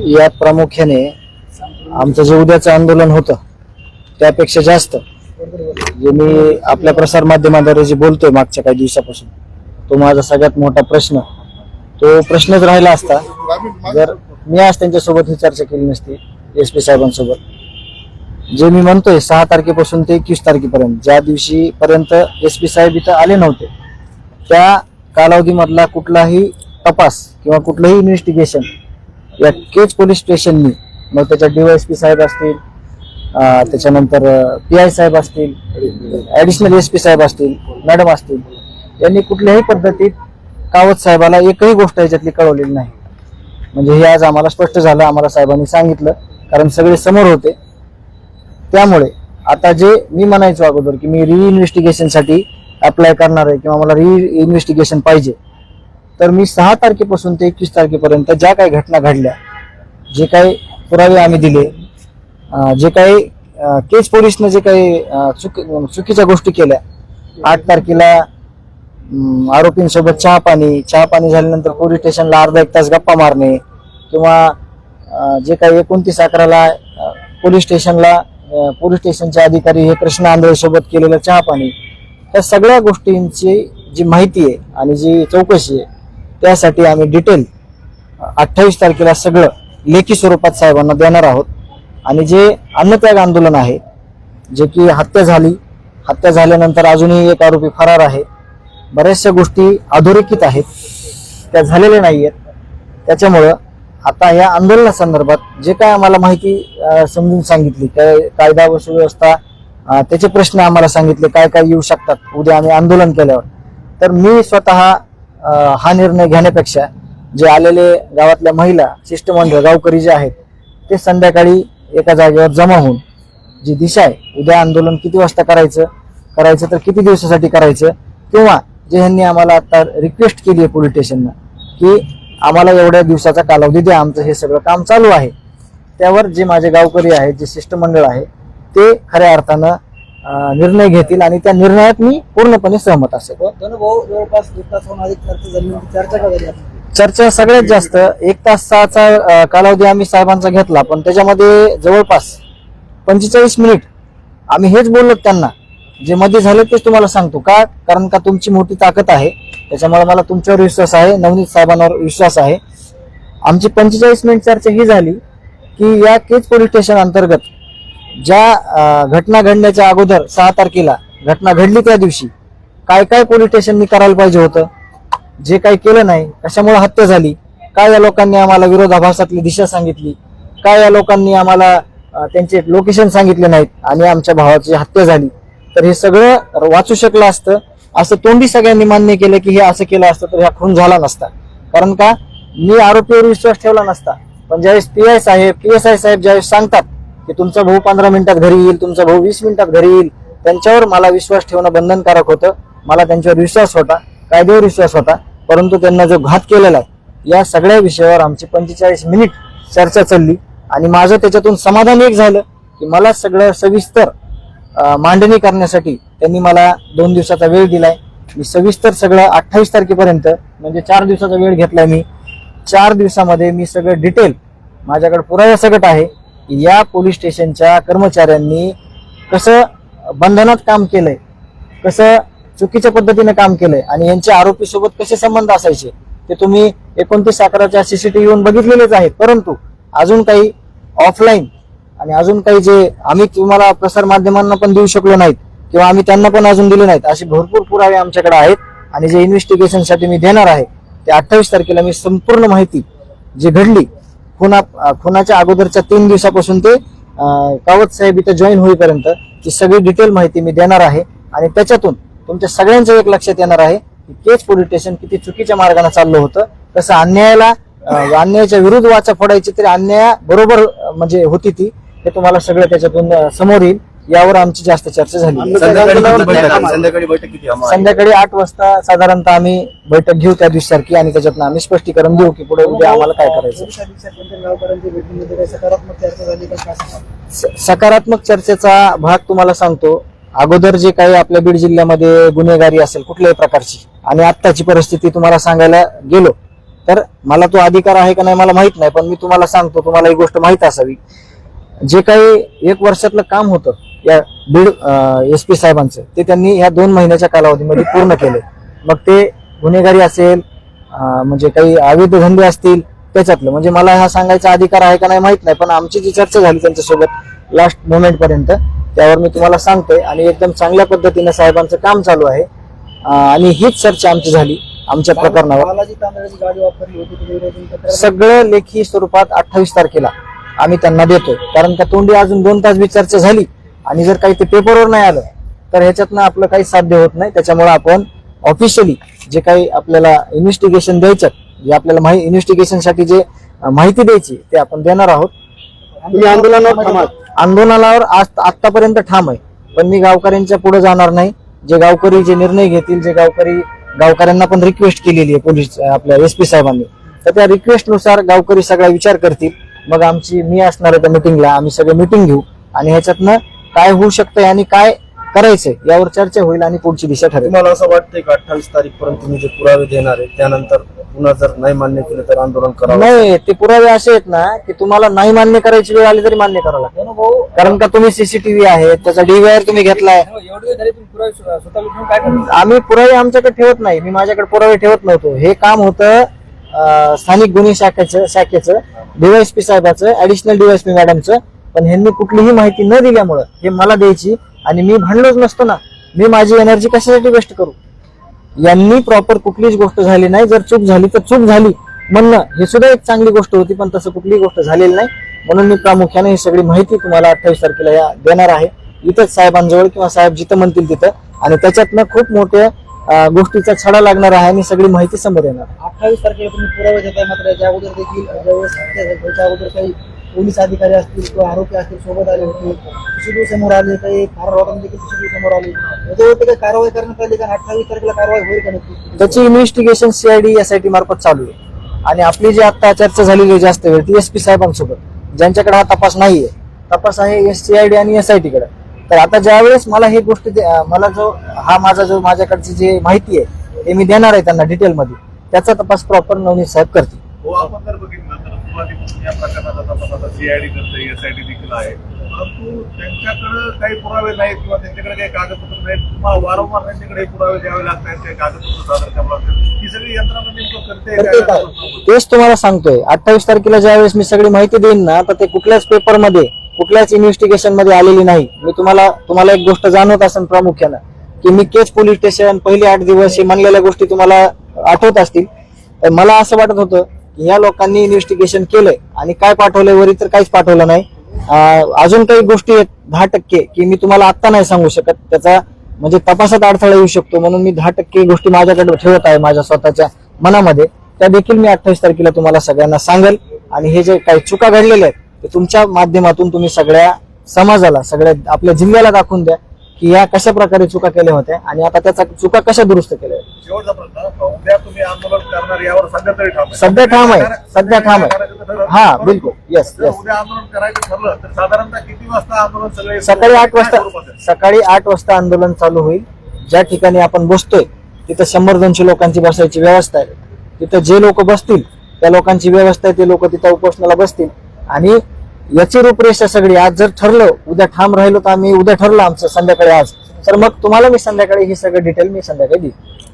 यात प्रामुख्याने आमचं जे उद्याचं आंदोलन होतं त्यापेक्षा जास्त जे मी आपल्या प्रसार माध्यमाद्वारे जे बोलतोय मागच्या काही दिवसापासून तो माझा सगळ्यात मोठा प्रश्न तो प्रश्नच राहिला असता. जर मी आज त्यांच्यासोबत ही चर्चा केली नसती एस पी साहेबांसोबत जे मी म्हणतोय सहा तारखेपासून ते एकवीस तारखेपर्यंत ज्या दिवशी पर्यंत एस पी साहेब इथं आले नव्हते त्या कालावधीमधला कुठलाही तपास किंवा कुठलंही इन्व्हेस्टिगेशन या केज पोलीस स्टेशननी. मग त्याच्यात डीवायएसपी साहेब असतील त्याच्यानंतर पी आय साहेब असतील ऍडिशनल एस पी साहेब असतील मॅडम असतील यांनी कुठल्याही पद्धतीत कावत साहेबाला एकही गोष्ट याच्यातली कळवलेली नाही. म्हणजे हे आज आम्हाला स्पष्ट झालं आम्हाला साहेबांनी सांगितलं कारण सगळे समोर होते. त्यामुळे आता जे मी म्हणायचो अगोदर की मी री इन्व्हेस्टिगेशनसाठी अप्लाय करणार आहे किंवा मला री इन्व्हेस्टिगेशन पाहिजे तर मी सहा तारखेपासून ते एकवीस तारखेपर्यंत ज्या काही घटना घडल्या जे काही पुरावे आम्ही दिले जे काही केस केज पोलिसनं जे काही चुकी चुकीच्या गोष्टी केल्या आठ तारखेला आरोपींसोबत चहा पाणी चहा पाणी झाल्यानंतर पोलीस स्टेशनला अर्धा एक तास गप्पा मारणे किंवा जे काही एकोणतीस अकराला पोलीस स्टेशनला पोलीस स्टेशनचे अधिकारी हे कृष्ण आंधळे सोबत केलेलं चहा पाणी त्या सगळ्या गोष्टींची जी माहिती आहे आणि जी चौकशी आहे त्यासाठी आम्ही डिटेल अठ्ठावीस तारखेला सगळं लेखी स्वरूपात साहेबांना देणार आहोत. आणि जे अन्नत्याग आंदोलन आहे जे की हत्या झाली हत्या झाल्यानंतर अजूनही एक आरोपी फरार आहे. बऱ्याचशा गोष्टी अधोरेखित आहेत. त्या झालेल्या नाही आहेत त्याच्यामुळं आता या आंदोलनासंदर्भात जे काय आम्हाला माहिती समजून सांगितली काय कायदा व सुव्यवस्था त्याचे प्रश्न आम्हाला सांगितले काय काय येऊ शकतात उद्या आम्ही आंदोलन केल्यावर. तर मी स्वतः हा निर्णय घेण्यापेक्षा जे आलेले गावातल्या महिला शिष्टमंडळ गावकरी जे आहेत ते संध्याकाळी एका जागेवर जमा होऊन जी दिशा आहे उद्या आंदोलन किती वाजता करायचं करायचं तर किती दिवसासाठी करायचं किंवा जे ह्यांनी आम्हाला आता रिक्वेस्ट केली आहे पोलीस स्टेशननं की आम्हाला एवढ्या दिवसाचा कालावधी द्या आमचं हे सगळं काम चालू आहे. त्यावर जे माझे गावकरी आहेत जे शिष्टमंडळ आहे ते खऱ्या अर्थानं निर्णय घेतील आणि त्या निर्णयात मी पूर्णपणे सहमत असेल भाऊ जवळपास तासाहून अधिक चर्चा झाली. चर्चा का झाली आपली? चर्चा सगळ्यात जास्त एक तासाचा अं, कालावधी आम्ही साहेबांचा घेतला पण त्याच्यामध्ये जवळपास पंचेचाळीस मिनिट आम्ही हेच बोललो त्यांना जे मध्ये झाले तेच तुम्हाला सांगतो का कारण का तुमची मोठी ताकद आहे त्याच्यामुळे मला तुमच्यावर विश्वास आहे नवनीत साहेबांवर विश्वास आहे आमची पंचेचाळीस मिनिट चर्चा ही झाली की या केज पोलीस स्टेशन अंतर्गत ज्या घटना घडण्याच्या अगोदर सहा तारखेला घटना घडली त्या दिवशी काय काय पोलीस स्टेशननी करायला पाहिजे होतं? जे काही केलं नाही कशामुळे हत्या झाली? काय या लोकांनी आम्हाला विरोधाभासातली दिशा सांगितली? काय या लोकांनी आम्हाला त्यांचे लोकेशन सांगितले नाहीत? आणि आमच्या भावाची हत्या झाली? तर हे सगळं वाचू शकलं असतं. असं तोंडी सगळ्यांनी मान्य केलं की हे असं केलं असतं तर हा खून झाला नसता. कारण का मी आरोपीवर विश्वास ठेवला नसता. पण ज्यावेळेस पी आय साहेब पी एस आय साहेब ज्यावेळेस सांगतात की तुमचा भाऊ पंधरा मिनिटात घरी येईल तुमचा भाऊ वीस मिनिटात घरी येईल. त्यांच्यावर मला विश्वास ठेवणं बंधनकारक होतं. मला त्यांच्यावर विश्वास होता कायद्यावर विश्वास होता. परंतु त्यांना जो घात केलेला आहे या सगळ्या विषयावर आमची पंचेचाळीस मिनिट चर्चा चालली. आणि माझं त्याच्यातून समाधान एक झालं की मला सगळं सविस्तर मांडणी करण्यासाठी त्यांनी मला दोन दिवसाचा वेळ दिलाय. मी सविस्तर सगळं अठ्ठावीस तारखेपर्यंत म्हणजे चार दिवसाचा वेळ घेतलाय मी. चार दिवसामध्ये मी सगळं डिटेल माझ्याकडे पुरावा सगट आहे. की या पोलीस स्टेशनच्या कर्मचाऱ्यांनी कसं बंधनात काम केलंय कसं चुकीच्या पद्धतीने काम केलंय आणि यांच्या आरोपी सोबत कसे संबंध असायचे ते तुम्ही एकोणतीस अकराच्या सीसीटीव्ही येऊन बघितलेलेच आहेत. परंतु अजून काही ऑफलाईन आणि अजून काही जे आम्ही तुम्हाला प्रसार माध्यमांना पण देऊ शकलो नाहीत किंवा आम्ही त्यांना पण अजून दिले नाहीत असे भरपूर पुरावे आमच्याकडे आहेत आणि जे इन्व्हेस्टिगेशनसाठी मी देणार आहे ते अठ्ठावीस तारखेला मी संपूर्ण माहिती जी घडली खुना खुनाच्या अगोदरच्या तीन दिवसापासून ते कावत साहेब इथं जॉईन होईपर्यंत ती सगळी डिटेल माहिती मी देणार आहे. आणि त्याच्यातून तुमच्या सगळ्यांचं एक लक्षात येणार आहे की केज पोलीस स्टेशन किती चुकीच्या मार्गाने चाललं होतं कसं अन्यायाला अन्यायाच्या विरुद्ध वाचा फोडायची तरी अन्याया बरोबर म्हणजे होती ती हे तुम्हाला सगळं त्याच्यातून समोर येईल. यावर आमची जास्त चर्चा झाली संध्याकाळी बैठक किती आठ वाजता साधारणतः आम्ही बैठक घेऊ त्या दिवशी सारखी आणि त्याच्यातनं आम्ही स्पष्टीकरण देऊ की पुढे उद्या आम्हाला काय करायचं. सकारात्मक चर्चेचा भाग तुम्हाला सांगतो. अगोदर जे काही आपल्या बीड जिल्ह्यामध्ये गुन्हेगारी असेल कुठल्याही प्रकारची आणि आत्ताची परिस्थिती तुम्हाला सांगायला गेलो तर मला तो अधिकार आहे का नाही मला माहीत नाही पण मी तुम्हाला सांगतो तुम्हाला ही गोष्ट माहीत असावी. जे काही एक वर्षातलं काम होतं या बीड एस पी साहेबांचं ते त्यांनी या दोन महिन्याच्या कालावधीमध्ये पूर्ण केले. मग ते गुन्हेगारी असेल म्हणजे काही अवैध धंदे असतील त्याच्यातलं. म्हणजे मला हा सांगायचा अधिकार आहे का नाही माहीत नाही पण आमची जी चर्चा झाली त्यांच्यासोबत लास्ट मोमेंट पर्यंत त्यावर मी तुम्हाला सांगतोय आणि एकदम चांगल्या पद्धतीने साहेबांचं काम चालू आहे. आणि हीच चर्चा आमची झाली आमच्या प्रकरणावर. सगळं लेखी स्वरूपात अठ्ठावीस तारखेला आम्ही त्यांना देतोय. कारण का तोंडी अजून दोन तास बी चर्चा झाली. आणि जर काही ते पेपरवर नाही आलं तर ह्याच्यातनं आपलं काही साध्य होत नाही. त्याच्यामुळे आपण ऑफिशियली जे काही आपल्याला इन्व्हेस्टिगेशन द्यायचं जे आपल्याला माहिती इन्व्हेस्टिगेशनसाठी जे माहिती द्यायची ते आपण देणार आहोत. आंदोलनावर. आंदोलनावर आज आतापर्यंत ठाम आहे. पण मी गावकऱ्यांच्या पुढे जाणार नाही. जे गावकरी जे निर्णय घेतील जे गावकरी गावकऱ्यांना पण रिक्वेस्ट केलेली आहे पोलीस आपल्या एस पी साहेबांनी. तर त्या रिक्वेस्टनुसार गावकरी सगळा विचार करतील. मग आमची मी असणार आहे त्या मिटिंगला आम्ही सगळे मिटिंग घेऊ. आणि ह्याच्यातनं काय होऊ शकतंय आणि काय करायचंय यावर चर्चा होईल आणि पुढची दिशा ठरेल. तुम्हाला असं वाटतंय का अठ्ठावीस तारीख पर्यंत तुम्ही जे पुरावे देणार आहे त्यानंतर पुन्हा जर नाही मान्य केलं तर आंदोलन करावं नाही ते पुरावे असे आहेत ना की तुम्हाला नाही मान्य करायची वेळ आली तरी मान्य करावं भाऊ. कारण का तुम्ही सीसीटीव्ही आहे त्याचा डीव्हीआर तुम्ही घेतलाय. एवढे झाले तुम्ही पुरावे स्व- स्वतः घेऊन काय करणार? आम्ही पुरावे आमच्याकडे ठेवत नाही. मी माझ्याकडे पुरावे ठेवत नव्हतो. हे काम होतं अं, स्थानिक गुन्हे शाखेचं शाखेचं डीवायसपी साहेबाचं ऍडिशनल डीवायसपी मॅडमचं पण ह्यांनी कुठलीही माहिती न दिल्यामुळं हे मला द्यायची आणि मी भांडलोच नसतो ना मी माझी एनर्जी कशासाठी वेस्ट करू? यांनी प्रॉपर कुठलीच गोष्ट झाली नाही. जर चूक झाली तर चूक झाली. म्हणणं हे सुद्धा एक चांगली गोष्ट होती पण तसं कुठलीही गोष्ट झालेली नाही. म्हणून मी प्रामुख्याने ही सगळी माहिती तुम्हाला अठ्ठावीस तारखेला या देणार आहे. इथंच साहेबांजवळ किंवा साहेब जिथं म्हणतील तिथं. आणि त्याच्यातनं खूप मोठ्या गोष्टीचा छडा लागणार आहे आणि सगळी माहिती समोर येणार. अठ्ठावीस तारखेला तुम्ही पुरावे देताय मात्र अगोदर देखील पोलीस अधिकारी असतील किंवा आरोपी असतील सोबत आले होते. सीसीटीव्ही समोर आले काही फार वाटून देखील सीसीटीव्ही समोर आले याच्यावरती काही कारवाई करण्यात आली का अठ्ठावीस तारखेला कारवाई होईल का नक्की? त्याची इन्व्हेस्टिगेशन सीआयडी एसआयटी मार्फत चालू आहे. आणि आपली जी आता चर्चा झालेली आहे जास्त वेळ ती एस पी साहेबांसोबत. ज्यांच्याकडे हा तपास नाहीये तपास आहे एस सीआयडी आणि एसआयटी कडे. तर आता ज्यावेळेस मला ही गोष्ट मला जो हा माझा जो माझ्याकडची जी माहिती आहे ते मी देणार आहे त्यांना डिटेलमध्ये त्याचा तपास प्रॉपर नवनीत साहेब करतील. या प्रकरणाचा तपास आता सीआयडी करते एसआयडी देखील आहे. परंतु त्यांच्याकडे काही पुरावे नाहीत किंवा त्यांच्याकडे काही कागदपत्र नाहीत. तुम्हाला वारंवार त्यांच्याकडे पुरावे द्यावे लागतात काही कागदपत्र सादर करावं लागतात. ही सगळी यंत्रणा नेमकं करते करते काय? काय? तेच तुम्हाला सांगतोय. अठ्ठावीस तारखेला ज्यावेळेस मी सगळी माहिती देईन ना तर ते कुठल्याच पेपरमध्ये कुठल्याच इन्व्हेस्टिगेशनमध्ये आलेली नाही. मी तुम्हाला तुम्हाला एक गोष्ट जाणवत असेल प्रामुख्यानं की मी केच पोलीस स्टेशन पहिले आठ दिवस हे म्हणलेल्या गोष्टी तुम्हाला आठवत असतील. तर मला असं वाटत होतं या लोकांनी इन्व्हेस्टिगेशन केलंय. आणि काय पाठवलंय वरी तर काहीच पाठवलं नाही. अजून काही गोष्टी आहेत दहा टक्के की मी तुम्हाला आत्ता नाही सांगू शकत. त्याचा म्हणजे तपासात अडथळा येऊ शकतो म्हणून मी दहा टक्के गोष्टी माझ्याकडे ठेवत आहे माझ्या स्वतःच्या मनामध्ये. त्या देखील मी अठ्ठावीस तारखेला तुम्हाला सगळ्यांना सांगेल. आणि हे जे काही चुका घडलेल्या आहेत ते तुमच्या माध्यमातून तुम्ही सगळ्या समाजाला सगळ्या आपल्या जिल्ह्याला दाखवून द्या. की या कशा प्रकारे चुका केल्या होत्या आणि आता त्याचा चुका कशा दुरुस्त केल्या आहेत. शेवटचा प्रश्न उद्या तुम्ही आंदोलन करणार यावर सध्या तरी ठाम आहे. सध्या ठाम आहे. सध्या ठाम. हा, बिलकुल. Yes, जर yes. उद्या आंदोलन करायचं ठरलं तर साधारणतः किती वाजता आंदोलन सगळे सकाळी आठ काय वाजता आहे? सकाळी आठ वाजता आंदोलन चालू होईल ज्या ठिकाणी आपण बसतोय तिथं शंभर दोनशे लोकांची बसायची व्यवस्था आहे तिथं जे लोक बसतील त्या लोकांची व्यवस्था आहे ते लोक तिथं उपोषणाला बसतील आणि याची रूपरेषा सगळी आज जर ठरलं उद्या ठाम राहिलो तर आम्ही उद्या ठरलं आमचं संध्याकाळी आज. तर मग तुम्हाला मी संध्याकाळी हे सगळं डिटेल मी संध्याकाळी देईन.